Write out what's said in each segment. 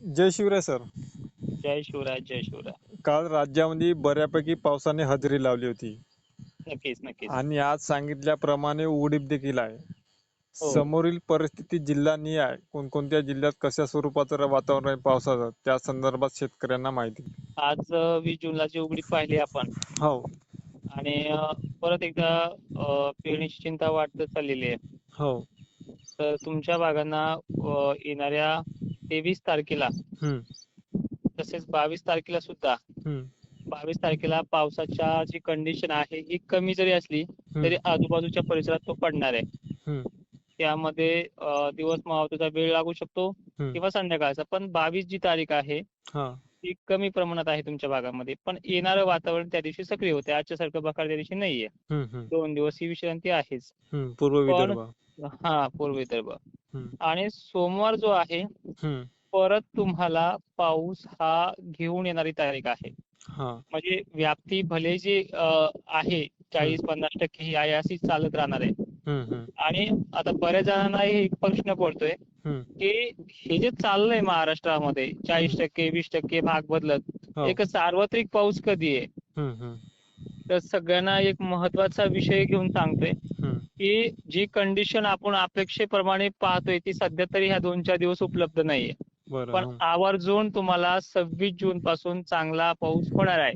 जय Shivray sir. जय शिवराय जय शिवराय. काल राज्यामध्ये बऱ्यापैकी पावसाने हजेरी लावली होती. नक्कीच नक्कीच. आणि आज सांगितल्याप्रमाणे उघडीप देखील आहे. हो. समोरील परिस्थिती जिल्हानिय आहे. कोणकोणत्या जिल्ह्यात कशा स्वरूपाचं वातावरण आहे पावसाचं त्या संदर्भात शेतकऱ्यांना माहिती. आज अ, वीस जूनला जी उघडीप पाहिली आपण. हो. आणि अ, परत एकदा अ, पेरणीची चिंता वाढत चाललेली आहे. हो. तर तुमच्या भागांना अ, येणाऱ्या तेवीस तारखेला. तसेच बावीस तारखेला सुद्धा. बावीस तारखेला पावसाच्या जी कंडिशन आहे ही कमी जरी असली तरी आजूबाजूच्या परिसरात तो पडणार आहे. त्यामध्ये दिवस मावळतीचा वेळ लागू शकतो. किंवा संध्याकाळचा. पण बावीस जी तारीख आहे ती कमी प्रमाणात आहे तुमच्या भागामध्ये. पण येणारं वातावरण त्या दिवशी सक्रिय होते आजच्या सारखं बकार त्या दिवशी नाहीये. दोन दिवस ही विश्रांती आहेच. पूर्व पण- विदर्भ. हा पूर्व विदर्भ. आणि सोमवार जो आहे. परत तुम्हाला पाऊस हा घेऊन येणारी तारीख आहे. हा. म्हणजे व्याप्ती भले जी आहे चाळीस पन्नास टक्के ही आहे अशी चालत राहणार आहे. आणि आता बऱ्याच जणांना एक प्रश्न पडतोय. की हे जे चाललंय महाराष्ट्रामध्ये चाळीस टक्के वीस टक्के भाग बदलत हो. एक सार्वत्रिक पाऊस कधी आहे तर सगळ्यांना एक महत्त्वाचा विषय घेऊन सांगतोय. की जी कंडिशन आपण अपेक्षेप्रमाणे पाहतोय ती सध्या तरी ह्या दोन चार दिवस उपलब्ध नाहीये पण हम्म, आवर्जून तुम्हाला सव्वीस जून पासून चांगला पाऊस होणार आहे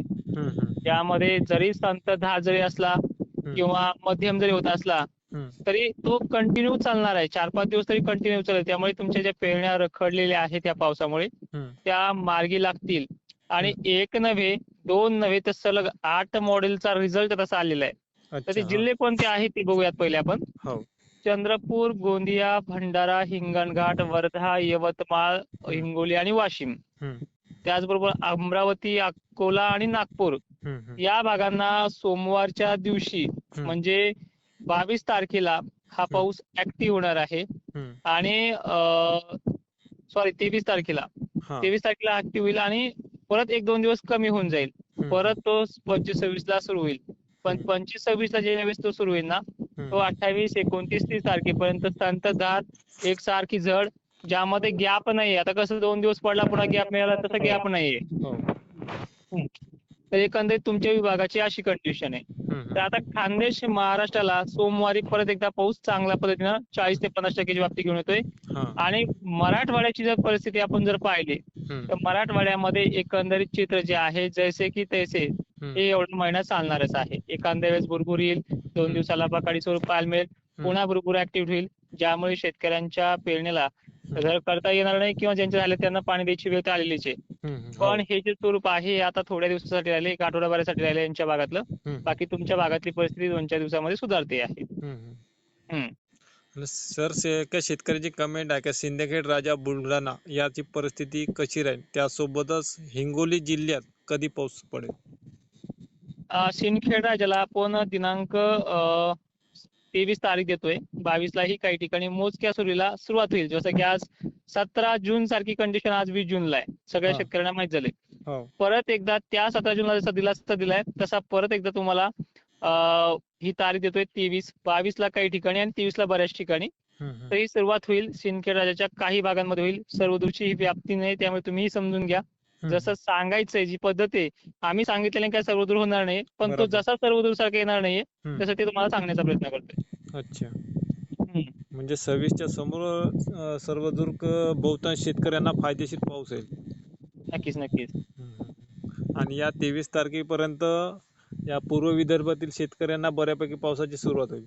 त्यामध्ये जरी संततधार जरी असला किंवा मध्यम जरी होत असला. तरी तो कंटिन्यू चालणार आहे. चार पाच दिवस तरी कंटिन्यू चालेल. त्यामुळे तुमच्या ज्या पेरण्या रखडलेल्या आहेत त्या पावसामुळे. त्या मार्गी लागतील. आणि एक नव्हे दोन नव्हे तर सलग आठ मॉडेलचा रिझल्ट तसा आलेला आहे. तर ते. जिल्हे कोणते आहेत ते बघूयात पहिले आपण. हो. चंद्रपूर गोंदिया भंडारा हिंगणघाट वर्धा यवतमाळ हिंगोली आणि वाशिम. त्याचबरोबर अमरावती अकोला आणि नागपूर. या भागांना सोमवारच्या दिवशी. म्हणजे बावीस तारखेला हा पाऊस ऍक्टिव्ह होणार आहे. आणि सॉरी तेवीस तारखेला. तेवीस तारखेला ऍक्टिव्ह होईल आणि परत एक दोन दिवस कमी होऊन जाईल. परत तो पंचवीस सव्वीस ला सुरू होईल पण. पंचवीस सव्वीस ला ज्यावेळेस तो सुरू होईल ना. तो अठ्ठावीस एकोणतीस तीस तारखेपर्यंत संततधार एकसारखी झड ज्यामध्ये गॅप नाहीये आता कसं दोन दिवस पडला पुन्हा गॅप मिळाला तसं गॅप नाहीये हो तर एकंदरीत तुमच्या विभागाची अशी कंडिशन आहे तर आता खानदेश महाराष्ट्राला सोमवारी परत एकदा पाऊस चांगल्या पद्धतीनं चाळीस ते पन्नास टक्क्याची व्याप्ती घेऊन येतोय. आणि मराठवाड्याची जर परिस्थिती आपण जर पाहिली तर मराठवाड्यामध्ये एकंदरीत चित्र जे आहे जैसे की तैसे. हे एवढा महिना चालणारच आहे. एखाद्या वेळेस भरपूर येईल दोन दिवसाला बकाडी स्वरूप पाहायला मिळेल पुन्हा भरपूर ऍक्टिव्ह होईल ज्यामुळे शेतकऱ्यांच्या पेरणीला जर करता येणार नाही किंवा ज्यांचे झाले त्यांना पाणी द्यायची वेळ आलेलीच आहे. पण हे. जे स्वरूप आहे हे आता थोड्या दिवसासाठी राहिले एक आठवड्याभरासाठी राहिले यांच्या भागातलं. बाकी तुमच्या भागातली परिस्थिती दोन चार दिवसामध्ये सुधारते आहे. सर काय शेतकऱ्याची कमेंट आहे का सिंदखेड राजा बुलढाणा याची परिस्थिती कशी राहील? त्यासोबतच हिंगोली जिल्ह्यात कधी पाऊस पडेल? सिंदखेड राजाला आपण दिनांक तेवीस तारीख देतोय. बावीसलाही काही ठिकाणी मोजक्या सुरुवातीला सुरुवात होईल. जसं की आज सतरा जून सारखी कंडिशन आज वीस जूनला आहे. सगळ्या हा. शेतकऱ्यांना माहीत झाले हो. परत एकदा त्या सतरा जूनला जसा दिलासा दिलाय. तसा परत एकदा तुम्हाला अं, ही तारीख देतोय तेवीस. बावीसला काही ठिकाणी आणि तेवीसला बऱ्याच ठिकाणी. तर ही सुरुवात होईल. सिंदखेड राजाच्या काही भागांमध्ये होईल. सर्वदूरची ही व्याप्ती नाही. त्यामुळे तुम्ही समजून घ्या. जसं सांगायचंय जी पद्धत आहे आम्ही सांगितलेलं काय सर्वदूर होणार नाही पण तो. जसा सर्वदूर सारखा येणार नाहीये हम्म. तसं ते तुम्हाला सांगण्याचा प्रयत्न करतोय अच्छा. म्हणजे सव्वीसच्या समोर सर्वदूर बहुतांश शेतकऱ्यांना फायदेशीर पाऊस येईल नक्कीच नक्कीच. आणि या तेवीस तारखेपर्यंत या पूर्व विदर्भातील शेतकऱ्यांना बऱ्यापैकी पावसाची सुरुवात होईल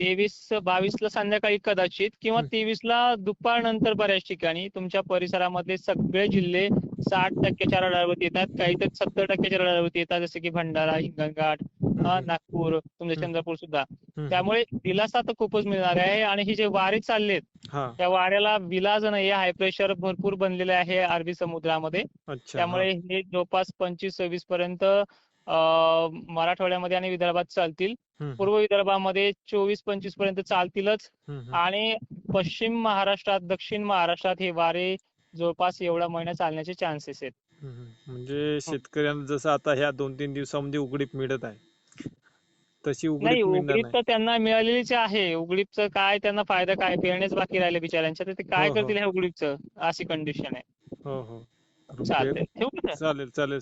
तेवीस बावीस ला संध्याकाळी कदाचित किंवा हम्म. तेवीस ला दुपारनंतर बऱ्याच ठिकाणी तुमच्या परिसरामधले सगळे जिल्हे साठ टक्क्याच्या रडारवरती येतात काही तर सत्तर टक्क्याच्या रडारवरती येतात जसे की भंडारा हिंगणघाट नागपूर तुमचं हम्म. चंद्रपूर सुद्धा. त्यामुळे दिलासा तर खूपच मिळणार आहे आणि ही जे वारे चाललेत त्या वाऱ्याला विलाज नाही हाय प्रेशर भरपूर बनलेले आहे अरबी समुद्रामध्ये त्यामुळे हे जवळपास पंचवीस सव्वीस पर्यंत मराठवाड्यामध्ये आणि विदर्भात चालतील. पूर्व विदर्भामध्ये चोवीस पंचवीसपर्यंत चालतीलच. आणि पश्चिम महाराष्ट्रात दक्षिण महाराष्ट्रात हे वारे जवळपास एवढा महिना चालण्याचे चान्सेस आहेत. म्हणजे शेतकऱ्यांना जसं आता ह्या दोन तीन दिवसामध्ये उघडीप मिळत आहे. तशी नाही उघडीप तर त्यांना मिळालेलीच आहे. उघडीपचं काय त्यांना फायदा काय? पेरणेच बाकी राहिले बिचाऱ्यांच्या तर ते काय हो, हो. करतील ह्या उघडीपचं? अशी कंडिशन आहे. हो हो. सर चालेल चालेल.